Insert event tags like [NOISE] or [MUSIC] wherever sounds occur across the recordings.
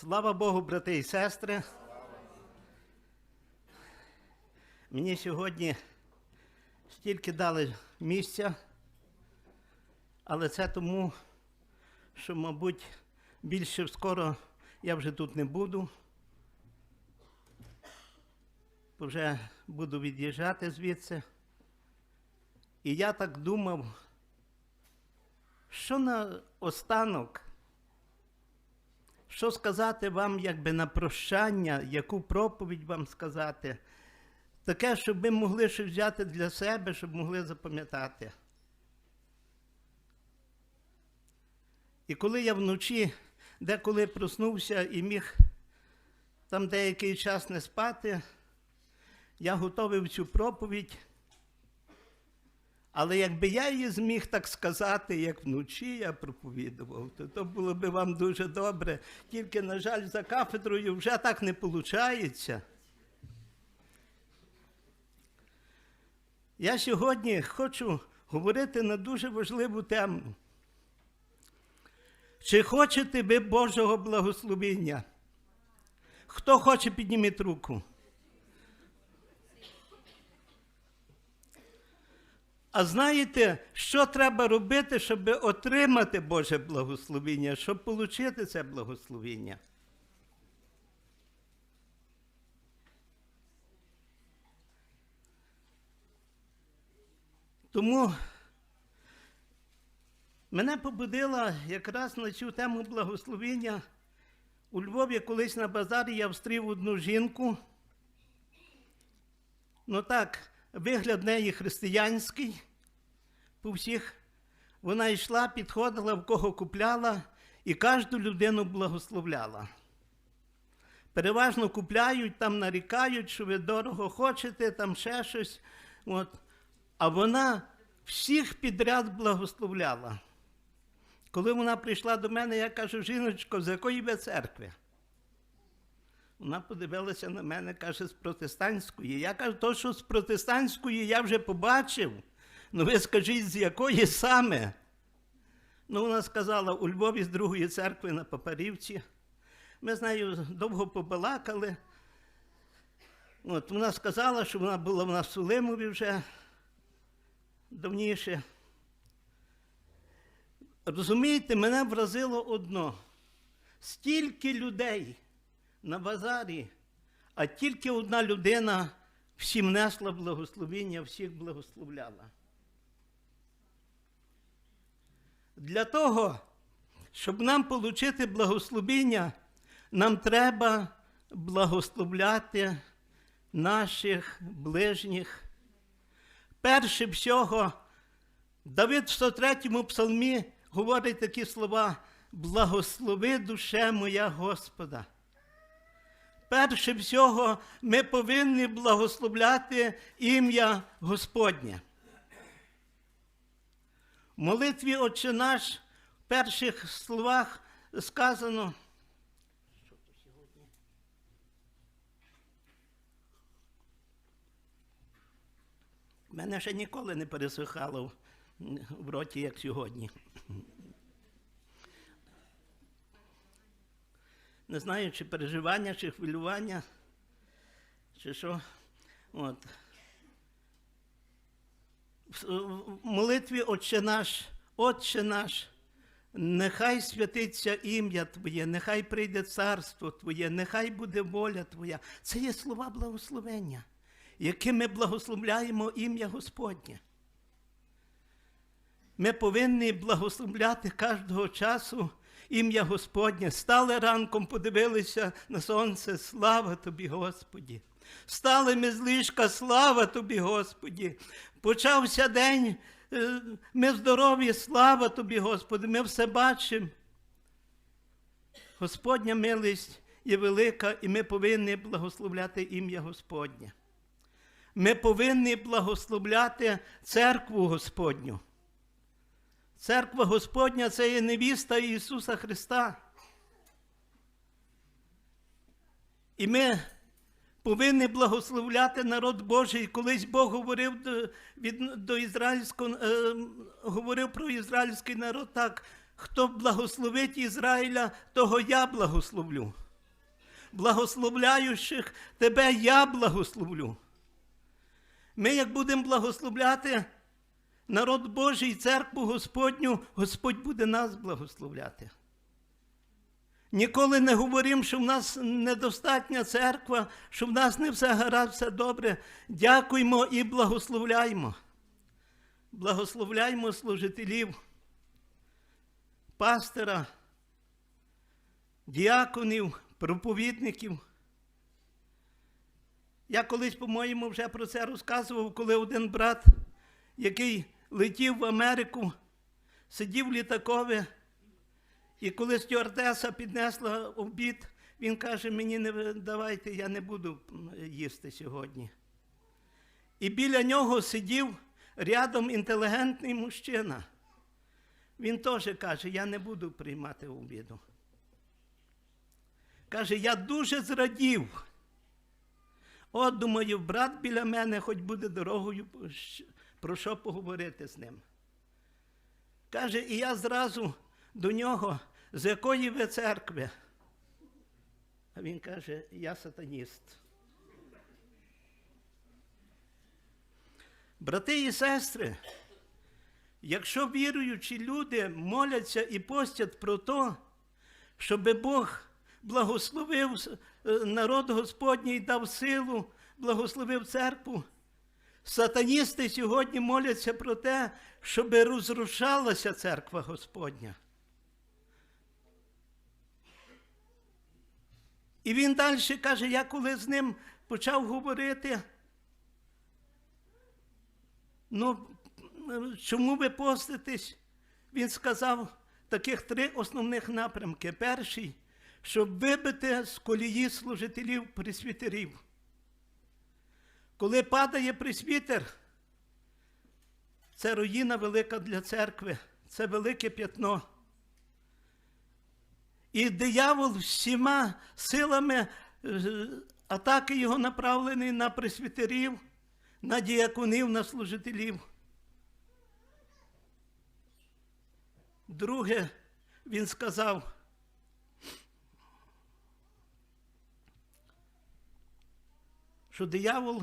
Слава Богу, брати і сестри. Мені сьогодні стільки дали місця, але це тому, що, мабуть, більше скоро я вже тут не буду. бо Вже буду від'їжджати звідси. І я так думав, що на останок що сказати вам, якби на прощання, яку проповідь вам сказати? Таке, щоб ви могли щось взяти для себе, щоб могли запам'ятати. І коли я вночі деколи проснувся і міг там деякий час не спати, я готовив цю проповідь. Але якби я її зміг так сказати, як вночі я проповідував, то то було б вам дуже добре. Тільки, на жаль, за кафедрою вже так не виходить. Я сьогодні хочу говорити на дуже важливу тему. Чи хочете ви Божого благословення? Хто хоче, підніміть руку. А знаєте, що треба робити, щоб отримати Боже благословення, щоб отримати це благословення? Тому мене побудила якраз на цю тему благословення. У Львові колись на базарі я встрів одну жінку. Ну так, вигляд неї християнський по всіх. Вона йшла, підходила, в кого купляла, і кожну людину благословляла. Переважно купляють, там нарікають, що ви дорого хочете, там ще щось. От. А вона всіх підряд благословляла. Коли вона прийшла до мене, я кажу, жіночко, з якої ви церкви? Вона подивилася на мене, каже, з протестантської. Я кажу, то, що з протестантської я вже побачив. Ну ви скажіть, з якої саме? Ну, вона сказала, у Львові з другої церкви на Папарівці. Ми з нею довго побалакали. От, вона сказала, що вона була в нас в Сулимові вже давніше. Розумієте, мене вразило одно. Стільки людей на базарі, а тільки одна людина всім несла благословіння, всіх благословляла. Для того, щоб нам отримати благословіння, нам треба благословляти наших ближніх. Перше всього, Давид в 103-му псалмі говорить такі слова: благослови душе моя Господа. Перше всього, ми повинні благословляти ім'я Господнє. В молитві Отче наш в перших словах сказано. Мене ще ніколи не пересихало в роті, як сьогодні. Не знаю, чи переживання, чи хвилювання, чи що. От. В молитві Отче наш, Отче наш, нехай святиться ім'я Твоє, нехай прийде царство Твоє, нехай буде воля Твоя. Це є слова благословення, якими ми благословляємо ім'я Господнє. Ми повинні благословляти кожного часу ім'я Господнє. Стали ранком, подивилися на сонце. Слава тобі, Господі. Стали ми з ліжка, слава тобі, Господі. Почався день, е, ми здорові, слава тобі, Господи, ми все бачимо. Господня милість є велика, і ми повинні благословляти ім'я Господнє. Ми повинні благословляти церкву Господню. Церква Господня це є невіста Ісуса Христа. І ми повинні благословляти народ Божий. Колись Бог говорив до, від, до ізраїльського, е, говорив про ізраїльський народ так, хто благословить Ізраїля, того я благословлю. благословляючих тебе я благословлю. Ми, як будемо благословляти народ Божий, церкву Господню, Господь буде нас благословляти. Ніколи не говоримо, що в нас недостатня церква, що в нас не все гаразд, все добре. Дякуємо і благословляємо. Благословляємо служителів, пастора, діаконів, проповідників. Я колись, по-моєму, вже про це розказував, коли один брат, який летів в Америку, сидів в літакові, і коли стюардеса піднесла обід, він каже, мені не давайте, я не буду їсти сьогодні. І біля нього сидів рядом інтелігентний мужчина. Він теж каже, я не буду приймати обіду. Каже, я дуже зрадів. От, думаю, брат біля мене хоч буде дорогою, про що поговорити з ним. Каже, і я зразу до нього, з якої ви церкви? А він каже, я сатаніст. Брати і сестри, якщо віруючі люди моляться і постять про те, щоб Бог благословив е, народ Господній дав силу, благословив церкву, сатаністи сьогодні моляться про те, щоб розрушалася церква Господня. І він далі каже, я коли з ним почав говорити, ну, чому ви поститесь? Він сказав таких три основних напрямки. Перший, щоб вибити з колії служителів пресвітерів. Коли падає пресвітер, це руїна велика для церкви, це велике п'ятно. І диявол всіма силами е, атаки його направлені на пресвітерів, на діяконів, на служителів. Друге, він сказав, що диявол,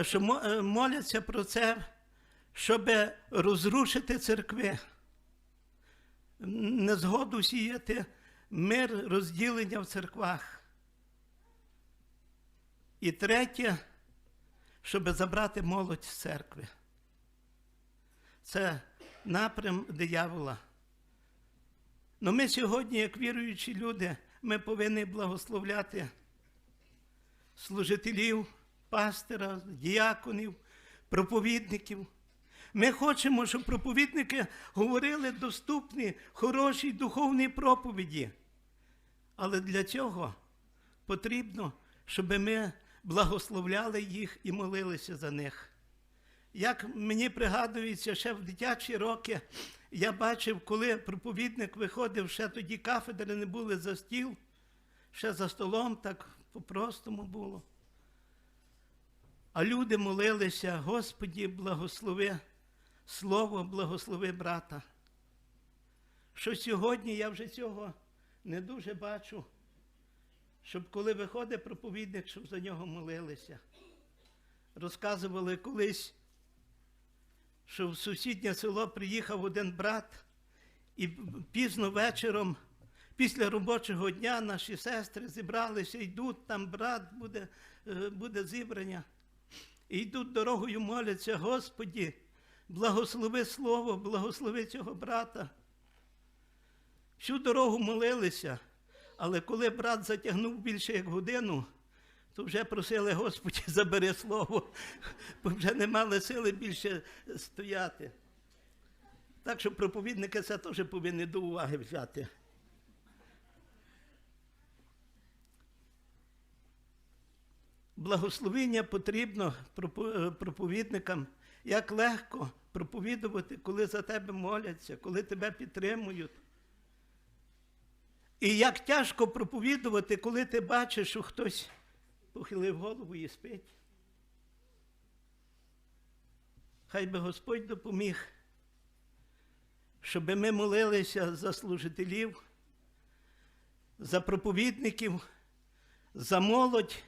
що е, моляться про це, щоб розрушити церкви, незгоду сіяти мир розділення в церквах. І третє, щоб забрати молодь з церкви. Це напрям диявола. Но ми сьогодні, як віруючі люди, ми повинні благословляти служителів, пастира, діяконів, проповідників. Ми хочемо, щоб проповідники говорили доступні, хороші духовні проповіді. Але для цього потрібно, щоб ми благословляли їх і молилися за них. Як мені пригадується, ще в дитячі роки я бачив, коли проповідник виходив, ще тоді кафедри не були за стіл, ще за столом так по-простому було. А люди молилися, Господі, благослови слово, благослови брата. Що сьогодні я вже цього не дуже бачу, щоб коли виходить проповідник, щоб за нього молилися. Розказували колись, що в сусіднє село приїхав один брат, і пізно вечором, після робочого дня, наші сестри зібралися, йдуть, там брат буде, е, буде зібрання. І йдуть дорогою, моляться, Господі, благослови слово, благослови цього брата. Всю дорогу молилися, але коли брат затягнув більше як годину, то вже просили Господі, [LAUGHS] забери слово, бо вже не мали сили більше стояти. Так що проповідники це теж повинні до уваги взяти. Благословення потрібно е, проповідникам, як легко проповідувати, коли за тебе моляться, коли тебе підтримують. І як тяжко проповідувати, коли ти бачиш, що хтось похилив голову і спить. Хай би Господь допоміг, щоб ми молилися за служителів, за проповідників, за молодь.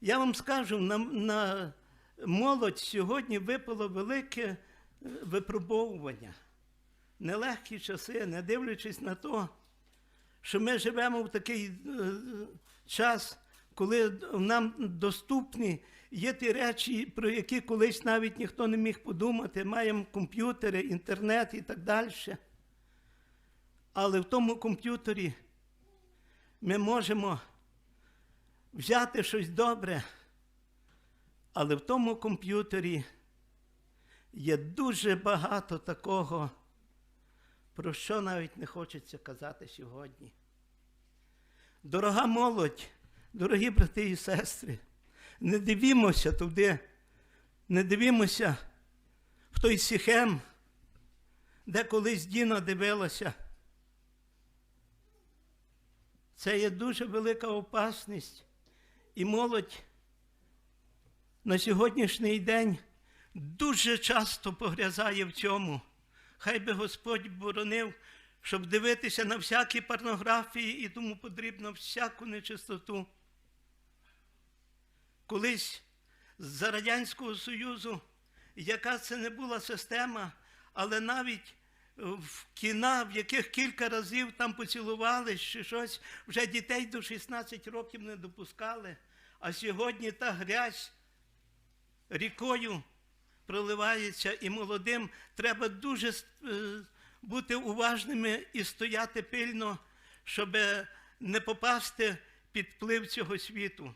Я вам скажу, на, на молодь сьогодні випало велике е, випробовування. Нелегкі часи, не дивлячись на те, що ми живемо в такий е, час, коли нам доступні є ті речі, про які колись навіть ніхто не міг подумати. Маємо комп'ютери, інтернет і так далі. Але в тому комп'ютері ми можемо взяти щось добре, але в тому комп'ютері є дуже багато такого, про що навіть не хочеться казати сьогодні. Дорога молодь, дорогі брати і сестри, не дивімося туди, не дивімося в той сіхем, де колись Діна дивилася. Це є дуже велика опасність. І молодь на сьогоднішній день дуже часто погрязає в цьому. Хай би Господь боронив, щоб дивитися на всякі порнографії і тому потрібно всяку нечистоту. Колись за Радянського Союзу, яка це не була система, але навіть в кіна, в яких кілька разів там поцілували чи щось, вже дітей до 16 років не допускали. А сьогодні та грязь рікою проливається, і молодим треба дуже е, бути уважними і стояти пильно, щоб не попасти під вплив цього світу.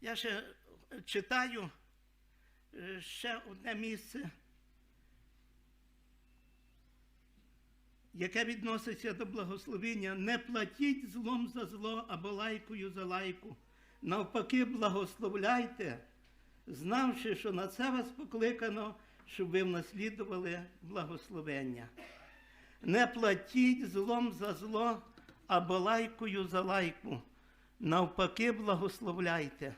Я ще читаю е, ще одне місце. Яке відноситься до благословення, не платіть злом за зло або лайкою за лайку. Навпаки, благословляйте, знавши, що на це вас покликано, щоб ви внаслідували благословення. Не платіть злом за зло або лайкою за лайку. Навпаки, благословляйте,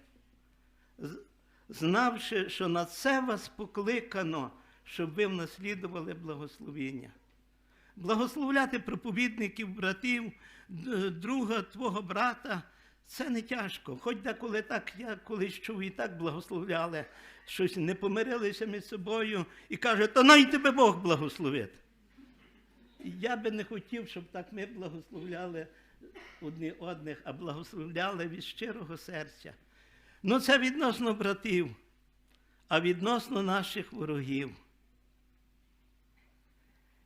знавши, що на це вас покликано, щоб ви внаслідували благословення благословляти проповідників, братів, друга твого брата. Це не тяжко. Хоч деколи так, я колись чув і так благословляли, щось не помирилися між собою і каже, то най тебе Бог благословить. Я би не хотів, щоб так ми благословляли одні одних, а благословляли від щирого серця. Ну це відносно братів, а відносно наших ворогів.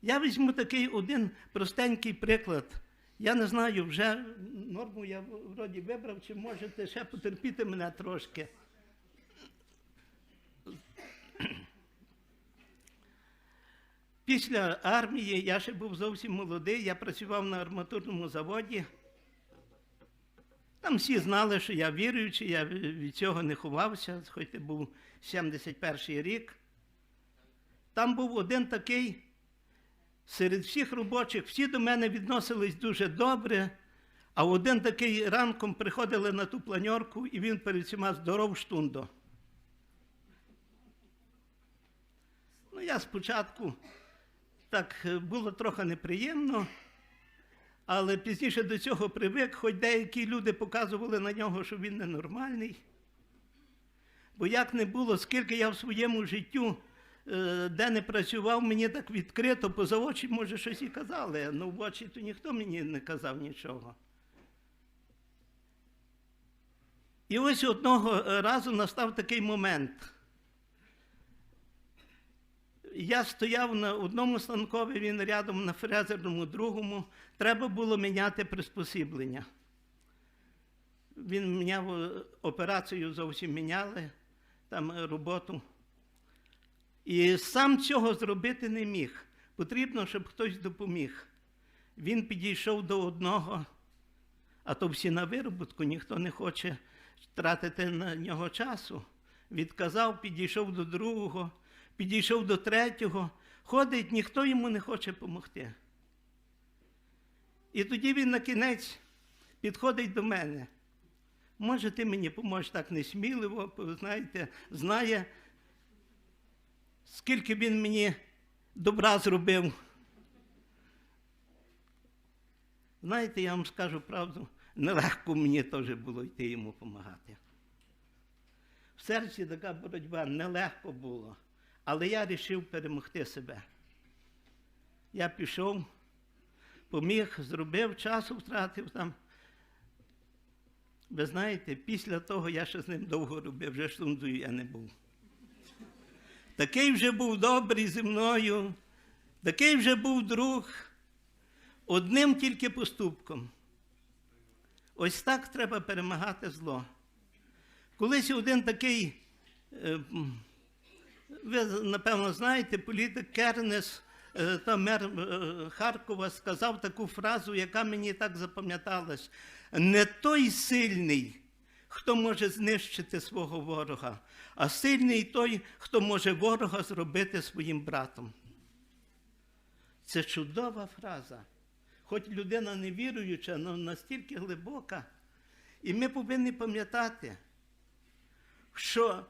Я візьму такий один простенький приклад. Я не знаю, вже норму я вроді вибрав, чи можете ще потерпіти мене трошки. Після армії я ще був зовсім молодий, я працював на арматурному заводі. Там всі знали, що я віруючий, я від цього не ховався, хоч це був 71-й рік. Там був один такий серед всіх робочих всі до мене відносились дуже добре, а один такий ранком приходили на ту планьорку, і він перед всіма здоров штундо. Ну, я спочатку так е, було трохи неприємно, але пізніше до цього привик, хоч деякі люди показували на нього, що він ненормальний. Бо як не було, скільки я в своєму життю де не працював, мені так відкрито, поза очі, може, щось і казали, але в очі то ніхто мені не казав нічого. І ось одного разу настав такий момент. Я стояв на одному станкові, він рядом на фрезерному другому. Треба було міняти приспосіблення. Він міняв е, операцію, зовсім міняли там е, роботу. І сам цього зробити не міг. Потрібно, щоб хтось допоміг. Він підійшов до одного, а то всі на вироботку, ніхто не хоче тратити на нього часу. Відказав, підійшов до другого, підійшов до третього. Ходить, ніхто йому не хоче допомогти. І тоді він на кінець підходить до мене. Може, ти мені поможеш так несміливо, знаєте, знає, скільки він мені добра зробив. Знаєте, я вам скажу правду, нелегко мені теж було йти йому допомагати. В серці така боротьба нелегко було, але я вирішив перемогти себе. Я пішов, поміг, зробив, часу втратив там. Ви знаєте, після того я ще з ним довго робив, вже штундою я не був. Такий вже був добрий зі мною, такий вже був друг, одним тільки поступком. Ось так треба перемагати зло. Колись один такий, е, ви напевно знаєте, політик Кернес, е, та мер е, Харкова, сказав таку фразу, яка мені так запам'яталась. Не той сильний, хто може знищити свого ворога, а сильний той, хто може ворога зробити своїм братом. Це чудова фраза. Хоч людина не віруюча, але настільки глибока. І ми повинні пам'ятати, що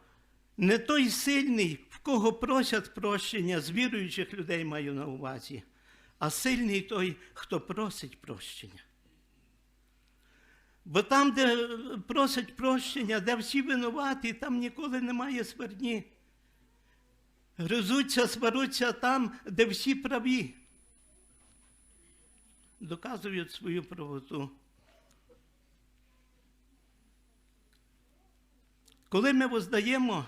не той сильний, в кого просять прощення, з віруючих людей маю на увазі, а сильний той, хто просить прощення. Бо там, де просять прощення, де всі винуваті, там ніколи немає свердні. Гризуться, сваруться там, де всі праві. Доказують свою правоту. Коли ми воздаємо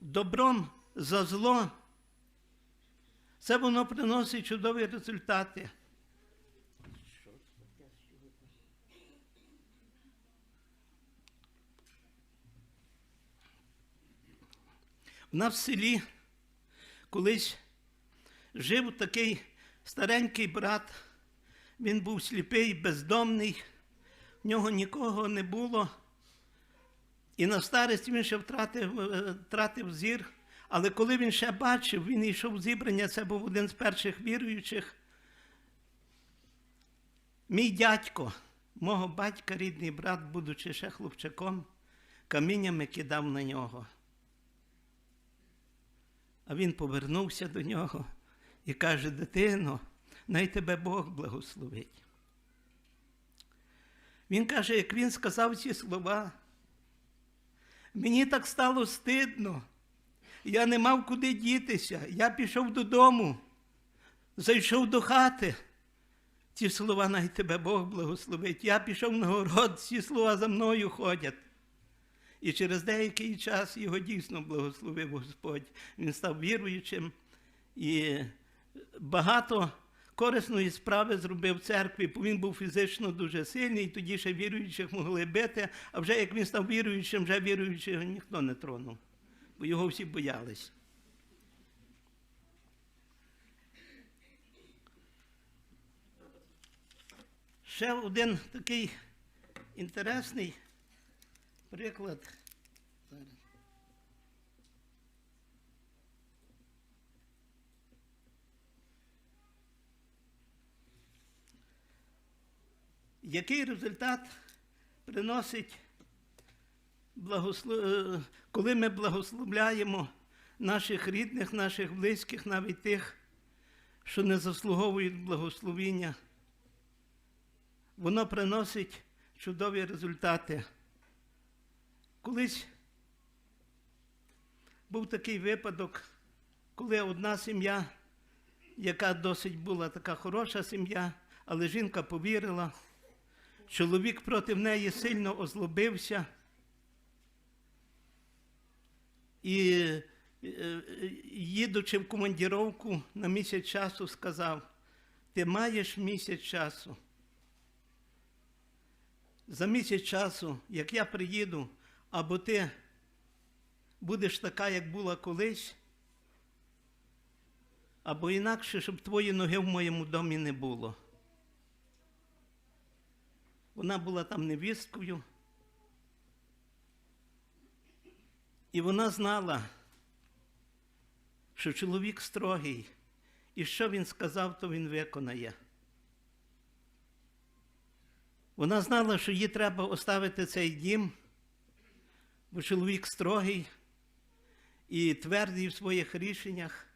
добром за зло, це воно приносить чудові результати. У нас в селі колись жив такий старенький брат, він був сліпий, бездомний, в нього нікого не було. І на старості він ще втратив, е, втратив зір. Але коли він ще бачив, він йшов в зібрання, це був один з перших віруючих. Мій дядько, мого батька, рідний брат, будучи ще хлопчаком, каміннями кидав на нього. А він повернувся до нього і каже: дитино, най тебе Бог благословить. Він каже, як він сказав ці слова, мені так стало стидно. Я не мав куди дітися. Я пішов додому, зайшов до хати. Ці слова най тебе Бог благословить. Я пішов на город, ці слова за мною ходять. І через деякий час його дійсно благословив Господь. Він став віруючим і багато корисної справи зробив в церкві, бо він був фізично дуже сильний, і тоді ще віруючих могли бити, а вже як він став віруючим, вже віруючого ніхто не тронув, бо його всі боялись. Ще один такий інтересний приклад. Який результат приносить, благослов... е, коли ми благословляємо наших рідних, наших близьких, навіть тих, що не заслуговують благословіння? Воно приносить чудові результати. Колись був такий випадок, коли одна сім'я, яка досить була така хороша сім'я, але жінка повірила, чоловік проти неї сильно озлобився. І е, е, їдучи в командіровку на місяць часу, сказав: ти маєш місяць часу. За місяць часу, як я приїду, або ти будеш така, як була колись, або інакше, щоб твої ноги в моєму домі не було. Вона була там невісткою. І вона знала, що чоловік строгий, і що він сказав, то він виконає. Вона знала, що їй треба оставити цей дім, бо чоловік строгий і твердий в своїх рішеннях.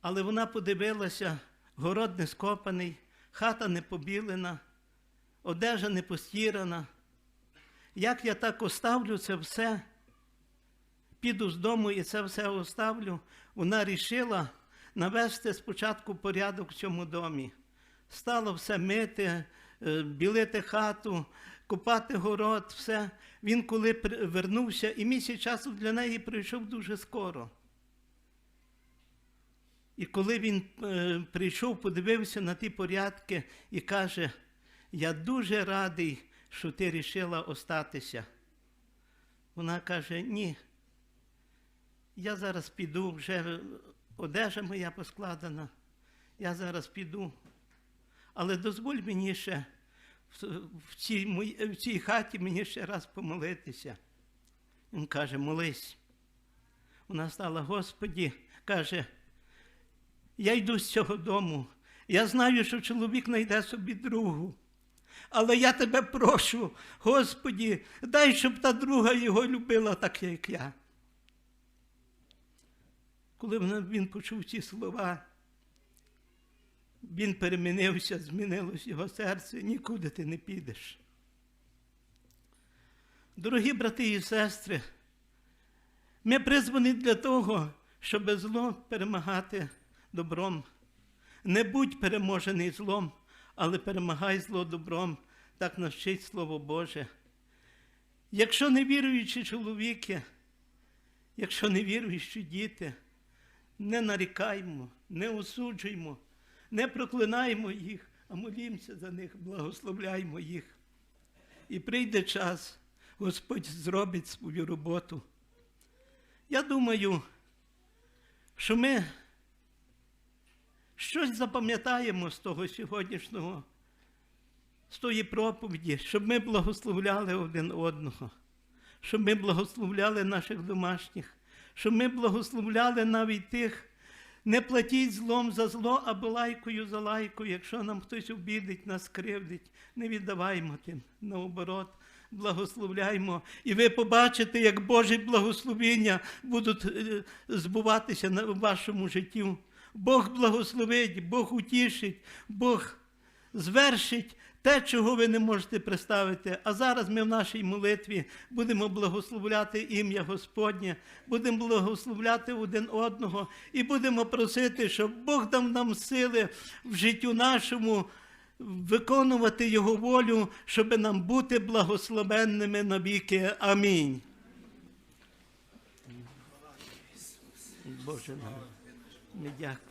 Але вона подивилася, город не скопаний, хата не побілена, одежа не постірана. Як я так оставлю це все, піду з дому і це все оставлю, вона рішила навести спочатку порядок в цьому домі. Стало все мити, е, білити хату, купати город, все. Він коли вернувся, і місяць часу для неї прийшов дуже скоро. І коли він е, прийшов, подивився на ті порядки і каже: Я дуже радий, що ти рішила остатися. Вона каже: Ні. Я зараз піду, вже одежа моя поскладена. Я зараз піду. Але дозволь мені ще в, цій, в цій хаті мені ще раз помолитися. Він каже, молись. Вона стала, Господі, каже, я йду з цього дому. Я знаю, що чоловік знайде собі другу. Але я тебе прошу, Господі, дай, щоб та друга його любила так, як я. Коли він почув ці слова, він перемінився, змінилось його серце, нікуди ти не підеш. Дорогі брати і сестри, ми призвані для того, щоб зло перемагати добром. Не будь переможений злом, але перемагай зло добром, так навчить Слово Боже. Якщо невіруючі чоловіки, якщо невіруючі діти, не нарікаймо, не осуджуймо, не проклинаємо їх, а молімося за них, благословляймо їх. І прийде час, Господь зробить свою роботу. Я думаю, що ми щось запам'ятаємо з того сьогоднішнього, з тої проповіді, щоб ми благословляли один одного, щоб ми благословляли наших домашніх, щоб ми благословляли навіть тих, не платіть злом за зло, або лайкою за лайкою. Якщо нам хтось обідить, нас кривдить, не віддаваймо тим. Наоборот, благословляймо. І ви побачите, як Божі благословення будуть е, збуватися на вашому житті. Бог благословить, Бог утішить, Бог звершить те, чого ви не можете представити. А зараз ми в нашій молитві будемо благословляти ім'я Господнє, будемо благословляти один одного і будемо просити, щоб Бог дав нам сили в життю нашому виконувати Його волю, щоб нам бути благословенними навіки. Амінь. Боже, ми дякуємо.